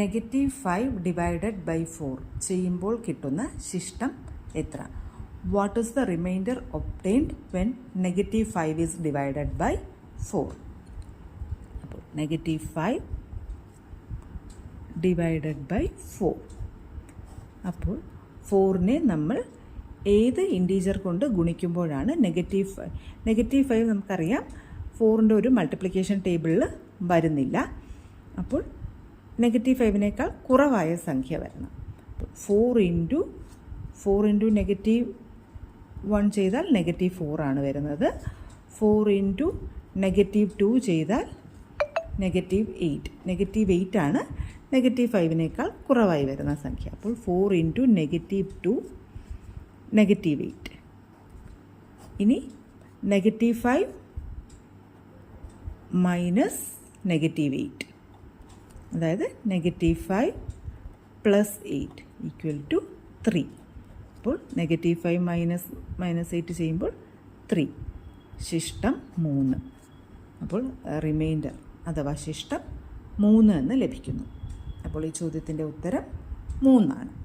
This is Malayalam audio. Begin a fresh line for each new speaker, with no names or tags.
Negative five divided by four ചെയ്യുമ്പോൾ കിട്ടുന്ന ശിഷ്ടം എത്ര? What is the remainder obtained when negative five is divided by four അപ്പോൾ negative five divided by four അപ്പോൾ ഫോറിനെ നമ്മൾ ഏത് ഇന്റീജർ കൊണ്ട് ഗുണിക്കുമ്പോഴാണ് നെഗറ്റീവ് ഫൈവ് നെഗറ്റീവ് ഫൈവ് നമുക്കറിയാം. ഫോറിന്റെ ഒരു മൾട്ടിപ്ലിക്കേഷൻ ടേബിളിൽ വരുന്നില്ല. അപ്പോൾ നെഗറ്റീവ് ഫൈവിനേക്കാൾ കുറവായ സംഖ്യ വരണം. Four into four into negative one ചെയ്താൽ നെഗറ്റീവ് ഫോറാണ് വരുന്നത്. ഫോർ ഇന്റു നെഗറ്റീവ് ടു ചെയ്താൽ നെഗറ്റീവ് എയ്റ്റ് നെഗറ്റീവ് എയ്റ്റ് ആണ് നെഗറ്റീവ് ഫൈവിനേക്കാൾ കുറവായി വരുന്ന സംഖ്യ. അപ്പോൾ four into negative two negative eight ഇനി negative five minus negative eight അതായത് negative five plus eight equal to three അപ്പോൾ negative five minus minus eight ചെയ്യുമ്പോൾ ത്രീ ശിഷ്ടം മൂന്ന്. അപ്പോൾ റിമൈൻഡർ അഥവാ ശിഷ്ടം മൂന്ന് എന്ന് ലഭിക്കുന്നു. അപ്പോൾ ഈ ചോദ്യത്തിന്റെ ഉത്തരം മൂന്നാണ്.